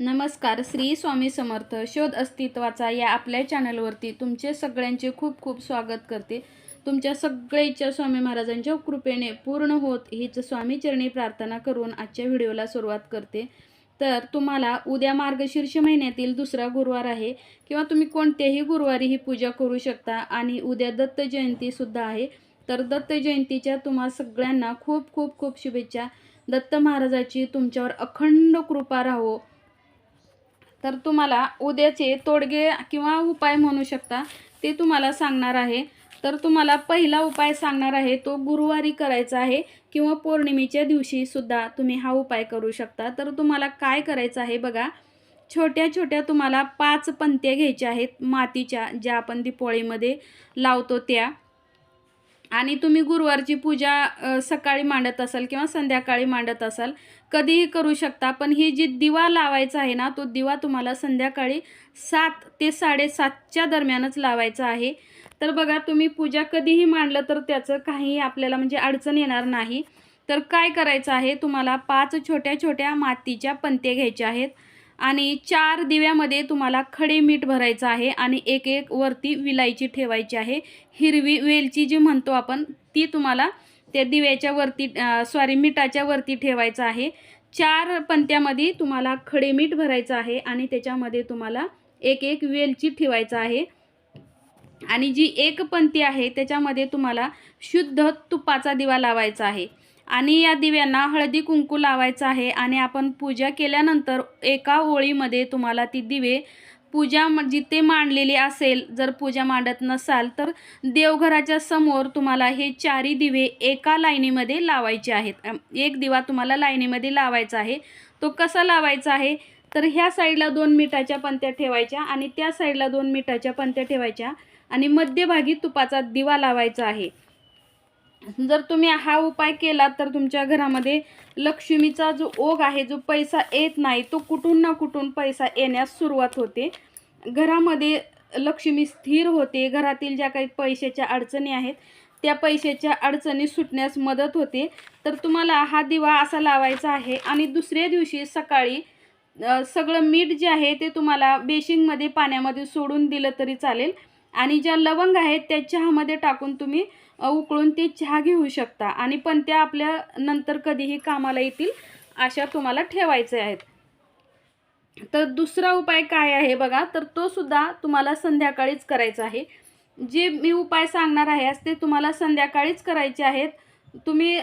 नमस्कार श्री स्वामी समर्थ. शोध अस्तित्वाचा या आपल्या चॅनलवरती तुमचे सगळ्यांचे खूप खूप स्वागत करते. तुमच्या सगळ्या इच्छा स्वामी महाराजांच्या कृपेने पूर्ण होत हीच स्वामीचरणी प्रार्थना करून आजच्या व्हिडिओला सुरुवात करते. तर तुम्हाला उद्या मार्गशीर्ष महिन्यातील दुसरा गुरुवार आहे किंवा तुम्ही कोणत्याही गुरुवारी ही पूजा करू शकता आणि उद्या दत्त जयंतीसुद्धा आहे. तर दत्त जयंतीच्या तुम्हा सगळ्यांना खूप खूप खूप शुभेच्छा. दत्त महाराजाची तुमच्यावर अखंड कृपा राहो. तर तुम्हाला उद्याचे तोडगे किंवा उपाय म्हणू शकता ते तुम्हाला सांगणार आहे. तर तुम्हाला पहिला उपाय सांगणार आहे तो गुरुवारी करायचा आहे किंवा पौर्णिमेच्या दिवशीसुद्धा तुम्ही हा उपाय करू शकता. तर तुम्हाला काय करायचं आहे बघा छोट्या छोट्या तुम्हाला पाच पंत्या घ्यायच्या आहेत मातीच्या ज्या आपण दिपोळीमध्ये लावतो त्या. आणि तुम्ही गुरुवारची पूजा सकाळी मांडत असाल किंवा संध्याकाळी मांडत असाल कधीही करू शकता. पण ही जी दिवा लावायचा आहे ना तो दिवा तुम्हाला संध्याकाळी सात ते साडेसातच्या दरम्यानच लावायचा आहे. तर बघा तुम्ही पूजा कधीही मांडलं तर त्याचं काही आपल्याला म्हणजे अडचण येणार नाही. तर काय करायचं आहे तुम्हाला पाच छोट्या छोट्या मातीच्या पंत्या घ्यायच्या आहेत. आणि चार दिव्यामध्ये तुम्हाला खडे मीठ भरायचं आहे आणि एक एक वरती विलायची ठेवायची आहे. हिरवी वेलची जी म्हणतो आपण ती तुम्हाला त्या दिव्याच्या वरती सॉरी मिठाच्या वरती ठेवायचं आहे. चार पंत्यामध्ये तुम्हाला खडे मीठ भरायचं आहे आणि त्याच्यामध्ये तुम्हाला एक एक वेलची ठेवायचं आहे. आणि जी एक पंथी आहे त्याच्यामध्ये तुम्हाला शुद्ध तुपाचा दिवा लावायचा आहे. आणि या दिव्यांना हळदी कुंकू लावायचं आहे आणि आपण पूजा केल्यानंतर एका ओळीमध्ये तुम्हाला ती दिवे पूजा म- जिथे मांडलेली असेल जर पूजा मांडत नसाल तर देवघराच्या समोर तुम्हाला हे चारी दिवे एका लाईनीमध्ये लावायचे आहेत. एक दिवा तुम्हाला लाईनीमध्ये लावायचा आहे. तो कसा लावायचा आहे? तर ह्या साईडला दोन मिठाच्या पंत्या ठेवायच्या आणि त्या साईडला दोन मिठाच्या पंत्या ठेवायच्या आणि मध्यभागी तुपाचा दिवा लावायचा आहे. जर तुम्ही हा उपाय केला तर तुमच्या घरामध्ये लक्ष्मीचा जो ओघ आहे जो पैसा येत नाही तो कुठून ना कुठून पैसा येण्यास सुरुवात होते. घरामध्ये लक्ष्मी स्थिर होते घरातील ज्या काही पैशाच्या अडचणी आहेत त्या पैशाच्या अडचणी सुटण्यास मदत होते. तर तुम्हाला हा दिवा असा लावायचा आहे आणि दुसऱ्या दिवशी सकाळी सगळं मीठ जे आहे ते तुम्हाला बेशिंगमध्ये पाण्यामध्ये सोडून दिलं तरी चालेल. आणि ज्या लवंग आहेत त्या चहामध्ये टाकून तुम्ही उकळून ते चहा घेऊ शकता. आणि पण त्या आपल्या नंतर कधीही कामाला येतील अशा तुम्हाला ठेवायचे आहेत. तर दुसरा उपाय काय आहे बघा तर तो सुद्धा तुम्हाला संध्याकाळीच करायचा आहे. जे मी उपाय सांगणार आहे ते तुम्हाला संध्याकाळीच करायचे आहेत. तुम्ही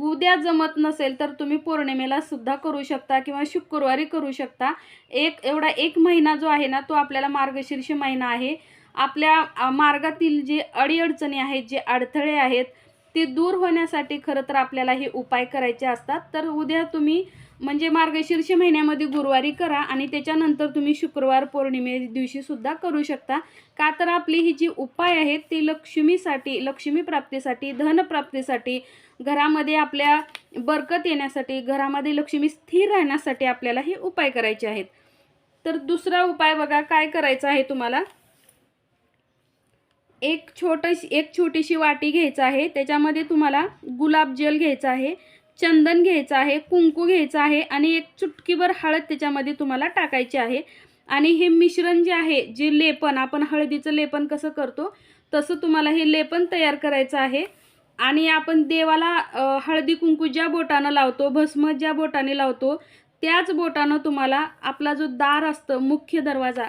उद्या जमत नसेल तर तुम्ही पौर्णिमेला सुद्धा करू शकता किंवा शुक्रवारी करू शकता. एक एवढा एक महिना जो आहे ना तो आपल्याला मार्गशीर्ष महिना आहे. आपल्या मार्गातील जे अडीअडचणी आहेत जे अडथळे आहेत ते दूर होण्यासाठी खरं तर आपल्याला हे उपाय करायचे असतात. तर उद्या तुम्ही म्हणजे मार्गशीर्ष महिन्यामध्ये गुरुवारी करा आणि त्याच्यानंतर तुम्ही शुक्रवार पौर्णिमे दिवशीसुद्धा करू शकता. का तर आपली ही जी उपाय आहेत ती लक्ष्मीसाठी लक्ष्मी प्राप्तीसाठी धनप्राप्तीसाठी घरामध्ये आपल्या बरकत येण्यासाठी घरामध्ये लक्ष्मी स्थिर राहण्यासाठी आपल्याला हे उपाय करायचे आहेत. तर दुसरा उपाय बघा काय करायचा आहे तुम्हाला? एक छोटशी एक छोटीशी वाटी घ्यायचं आहे. त्याच्यामध्ये तुम्हाला गुलाब जल घ्यायचं आहे चंदन घ्यायचं आहे कुंकू घ्यायचं आहे आणि एक चुटकीभर हळद त्याच्यामध्ये तुम्हाला टाकायची आहे. आणि हे मिश्रण जे आहे जे लेपन आपण हळदीचं लेपन कसं करतो तसं तुम्हाला हे लेपन तयार करायचं आहे. आणि आपण देवाला हळदी कुंकू ज्या बोटानं लावतो भस्म ज्या बोटाने लावतो त्याच बोटानं तुम्हाला आपला जो दार असतं मुख्य दरवाजा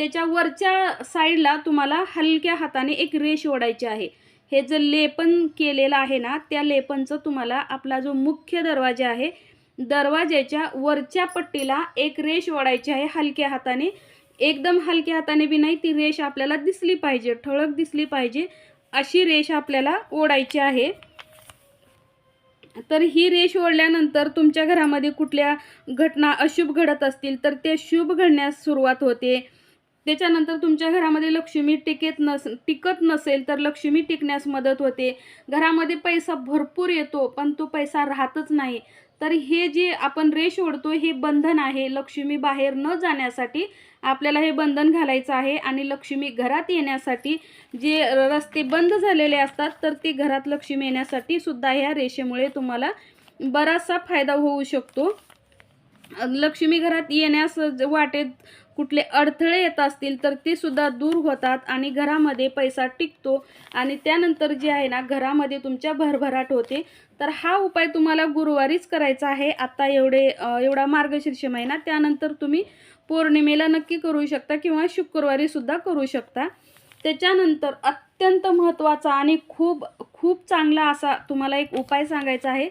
त्याच्या वरच्या साईडला तुम्हाला हलक्या हाताने एक रेष ओढायची आहे. हे जे लेपन केलेलं आहे ना त्या लेपनचं तुम्हाला आपला जो मुख्य दरवाजा आहे दरवाज्याच्या वरच्या पट्टीला एक रेष ओढायची आहे हलक्या हाताने. एकदम हलक्या हाताने बी नाही ती रेष आपल्याला दिसली पाहिजे ठळक दिसली पाहिजे अशी रेष आपल्याला ओढायची आहे. तर ही रेष ओढल्यानंतर तुमच्या घरामध्ये कुठल्या घटना अशुभ घडत असतील तर ते शुभ घडण्यास सुरुवात होते. त्याच्यानंतर तुमच्या घरामध्ये लक्ष्मी टिकेत नस टिकत नसेल तर लक्ष्मी टिकण्यास मदत होते. घरामध्ये पैसा भरपूर येतो पण तो पैसा राहतच नाही. तर हे जे आपण रेष ओढतो हे बंधन आहे. लक्ष्मी बाहेर न जाण्यासाठी आपल्याला हे बंधन घालायचं आहे आणि लक्ष्मी घरात येण्यासाठी जे रस्ते बंद झालेले असतात तर ते घरात लक्ष्मी येण्यासाठी सुद्धा ह्या रेषेमुळे तुम्हाला बराचसा फायदा होऊ शकतो. लक्ष्मी घरात येण्यास ज- वाटेत कुठले अडथळे येत असतील तर ते सुद्धा दूर होतात आणि घरामध्ये पैसा टिकतो. आणि त्यानंतर जे आहे ना घरामध्ये तुमच्या भरभराट होते. तर हा उपाय तुम्हाला गुरुवारीच करायचा आहे. आत्ता एवढे एवढा मार्गशीर्ष महिना त्यानंतर तुम्ही पौर्णिमेला नक्की करू शकता किंवा शुक्रवारी सुद्धा करू शकता. त्याच्यानंतर अत्यंत महत्त्वाचा आणि खूप खूप चांगला असा तुम्हाला एक उपाय सांगायचा आहे.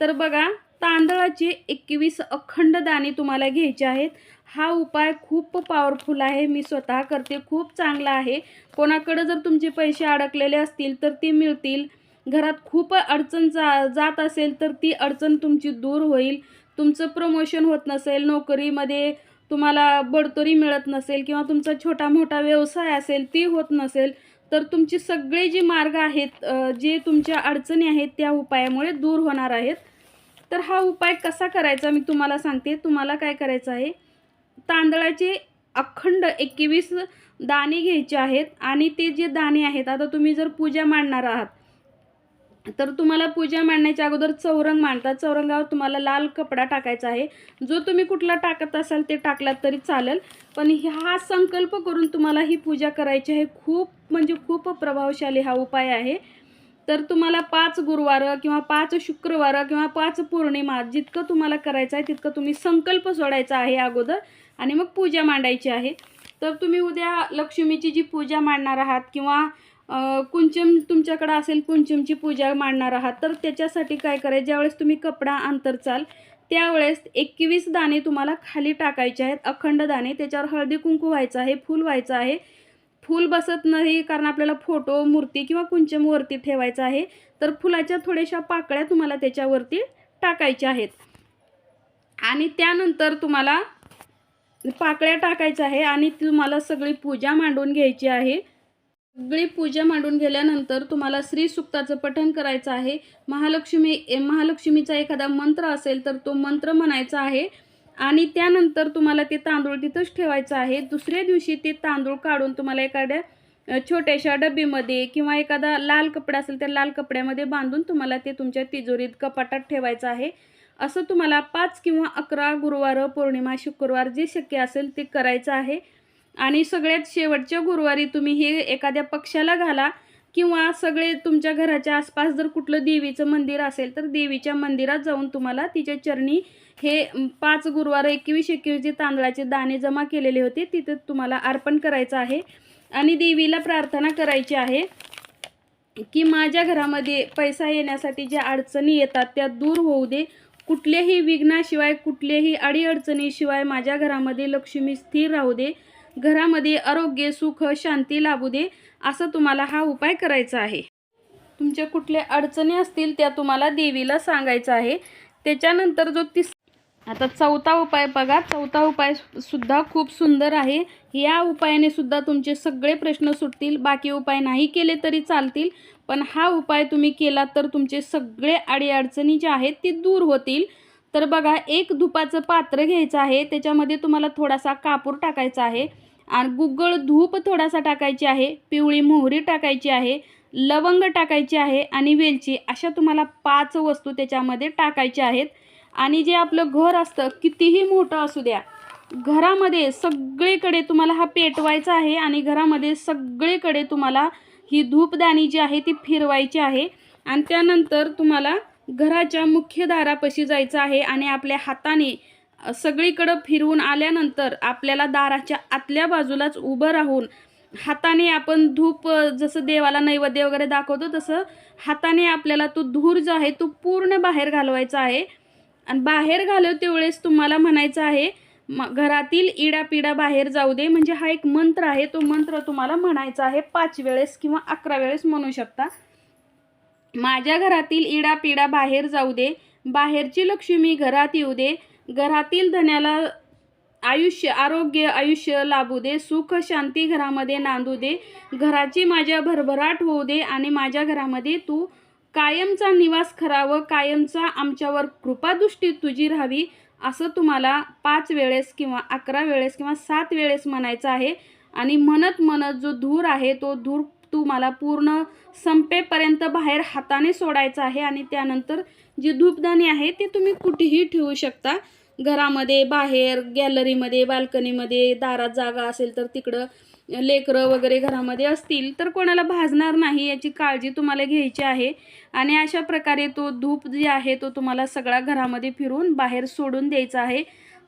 तर बघा तांदळाचे एकवीस अखंड दाणे तुम्हाला घ्यायचे आहेत. हा उपाय खूप पॉवरफुल आहे. मी स्वतः करते. खूप चांगला आहे. कोणाकडं जर तुमचे पैसे अडकलेले असतील तर ते मिळतील. घरात खूप अडचण जा जात असेल तर ती अडचण तुमची दूर होईल. तुमचं प्रमोशन होत नसेल नोकरीमध्ये तुम्हाला बढतोरी मिळत नसेल किंवा तुमचा छोटा मोठा व्यवसाय असेल ती होत नसेल तर तुमचे सगळे जे मार्ग आहेत जे तुमच्या अडचणी आहेत त्या उपायामुळे दूर होणार आहेत. तर हा उपाय कसा करायचा मी तुम्हाला सांगते. तुम्हाला काय करायचं आहे? तांदळाचे अखंड एकवीस दाणे घ्यायचे आहेत आणि ते जे दाणे आहेत आता तुम्ही जर पूजा मांडणार आहात तर तुम्हाला पूजा मांडण्याच्या अगोदर चौरंग मांडतात चौरंगावर तुम्हाला लाल कपडा टाकायचा आहे. जो तुम्ही कुठला टाकत असाल ते टाकलात तरी चालेल. पण हा संकल्प करून तुम्हाला ही पूजा करायची आहे. खूप म्हणजे खूप प्रभावशाली हा उपाय आहे. तर तुम्हाला पाच गुरुवार किंवा पाच शुक्रवार किंवा पाच पौर्णिमा जितकं तुम्हाला करायचं आहे तितकं तुम्ही संकल्प सोडायचा आहे अगोदर. आणि मग पूजा मांडायची आहे. तर तुम्ही उद्या लक्ष्मीची जी पूजा मांडणार आहात किंवा कुंचम तुमच्याकडं असेल कुंचमची पूजा मांडणार आहात तर त्याच्यासाठी काय करायचं? ज्यावेळेस तुम्ही कपडा अंतरचाल त्यावेळेस एकवीस दाणे तुम्हाला खाली टाकायचे आहेत अखंड दाणे. त्याच्यावर हळदी कुंकू व्हायचं आहे फूल व्हायचं आहे. फूल बसत नाही कारण आपल्याला फोटो मूर्ती किंवा कुंचम वरती ठेवायचं आहे. तर फुलाच्या थोड्याशा पाकळ्या तुम्हाला त्याच्यावरती टाकायच्या आहेत. आणि त्यानंतर तुम्हाला पाकळ्या टाकायच्या आहे आणि तुम्हाला सगळी पूजा मांडून घ्यायची आहे. सगळी पूजा मांडून गेल्यानंतर तुम्हाला श्री सुक्ताचं पठण करायचं आहे. महालक्ष्मी ए- महालक्ष्मीचा एखादा मंत्र असेल तर तो मंत्र म्हणायचा आहे. आणि त्यानंतर तुम्हाला ते तांदूळ तिथंच ठेवायचं आहे. दुसऱ्या दिवशी ते तांदूळ काढून तुम्हाला एखाद्या छोट्याशा डब्बीमध्ये किंवा एखादा लाल कपडा असेल त्या लाल कपड्यामध्ये बांधून तुम्हाला ते तुमच्या तिजोरीत कपाटात ठेवायचं आहे. असं तुम्हाला पाच किंवा अकरा गुरुवार पौर्णिमा शुक्रवार जे शक्य असेल ते करायचं आहे. आणि सगळ्यात शेवटच्या गुरुवारी तुम्ही हे एखाद्या पक्षाला घाला किंवा सगळे तुमच्या घराच्या आसपास जर कुठलं देवीचं मंदिर असेल तर देवीच्या मंदिरात जाऊन तुम्हाला तिच्या चरणी हे पाच गुरुवार एकवीस एकवीस जे तांदळाचे दाणे जमा केलेले होते तिथे तुम्हाला अर्पण करायचं आहे. आणि देवीला प्रार्थना करायची आहे की माझ्या घरामध्ये पैसा येण्यासाठी ज्या अडचणी येतात त्या दूर होऊ दे. कुठल्याही विघ्नाशिवाय कुठल्याही अडीअडचणीशिवाय माझ्या घरामध्ये लक्ष्मी स्थिर राहू दे. घरामध्ये आरोग्य सुख शांती लाभू दे असं तुम्हाला हा उपाय करायचा आहे. तुमच्या कुठल्या अडचणी असतील त्या तुम्हाला देवीला सांगायचं आहे. त्याच्यानंतर जो तिस आता चौथा उपाय बघा. चौथा उपाय सुद्धा खूप सुंदर आहे. या उपायाने सुद्धा तुमचे सगळे प्रश्न सुटतील. बाकी उपाय नाही केले तरी चालतील. पण हा उपाय तुम्ही केला तर तुमचे सगळे अडीअडचणी ज्या आहेत ती दूर होतील. तर बघा एक धुपाचं पात्र घ्यायचं आहे त्याच्यामध्ये तुम्हाला थोडासा कापूर टाकायचा आहे आणि गुगळ धूप थोडासा टाकायची आहे पिवळी मोहरी टाकायची आहे लवंग टाकायची आहे आणि वेलची अशा तुम्हाला पाच वस्तू त्याच्यामध्ये टाकायच्या आहेत. आणि जे आपलं घर असतं कितीही मोठं असू द्या घरामध्ये सगळीकडे तुम्हाला हा पेटवायचा आहे आणि घरामध्ये सगळीकडे तुम्हाला ही धूपदाणी जी आहे ती फिरवायची आहे. आणि त्यानंतर तुम्हाला घराच्या मुख्य दारापाशी जायचं आहे आणि आपल्या हाताने सगळीकडं फिरवून आल्यानंतर आपल्याला दाराच्या आतल्या बाजूलाच उभं राहून हाताने आपण धूप जसं देवाला नैवेद्य वगैरे दाखवतो तसं हाताने आपल्याला तो धूर जो आहे तो पूर्ण बाहेर घालवायचा आहे. आणि बाहेर घालवते वेळेस तुम्हाला म्हणायचं आहे म घरातील इडापिडा बाहेर जाऊ दे म्हणजे हा एक मंत्र आहे. तो मंत्र तुम्हाला म्हणायचा आहे पाच वेळेस किंवा अकरा वेळेस म्हणू शकता. माझ्या घरातील इडापिडा बाहेर जाऊ दे. बाहेरची लक्ष्मी घरात येऊ दे. घरातील धन्याला आयुष्य आरोग्य आयुष्य लाभू दे. सुख शांती घरामध्ये नांदू दे. घराची माझ्या भरभराट होऊ दे आणि माझ्या घरामध्ये तू कायमचा निवास करावं. कायमचा आमच्यावर कृपादृष्टी तुझी राहावी. असं तुम्हाला पाच वेळेस किंवा अकरा वेळेस किंवा सात वेळेस म्हणायचं आहे. आणि म्हणत म्हणत जो धूर आहे तो धूर तुम्हाला पूर्ण संपेपर्यंत बाहेर हाताने सोडायचा आहे. आणि त्यानंतर जी धूपदाणी आहे ती तुम्ही कुठेही ठेवू शकता. घरामध्ये बाहेर गॅलरीमध्ये बाल्कनीमध्ये दारात जागा असेल तर तिकडं लेकरं वगैरे घरामध्ये असतील तर कोणाला भाजणार नाही याची काळजी तुम्हाला घ्यायची आहे. आणि अशा प्रकारे तो धूप जे आहे तो तुम्हाला सगळा घरामध्ये फिरून बाहेर सोडून द्यायचा आहे.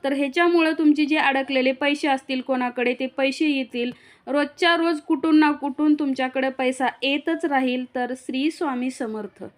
तर ह्याच्यामुळं तुमचे जे अडकलेले पैसे असतील कोणाकडे ते पैसे येतील. रोजच्या रोज कुठून ना कुठून तुमच्याकडे पैसा येतच राहील. तर श्री स्वामी समर्थ.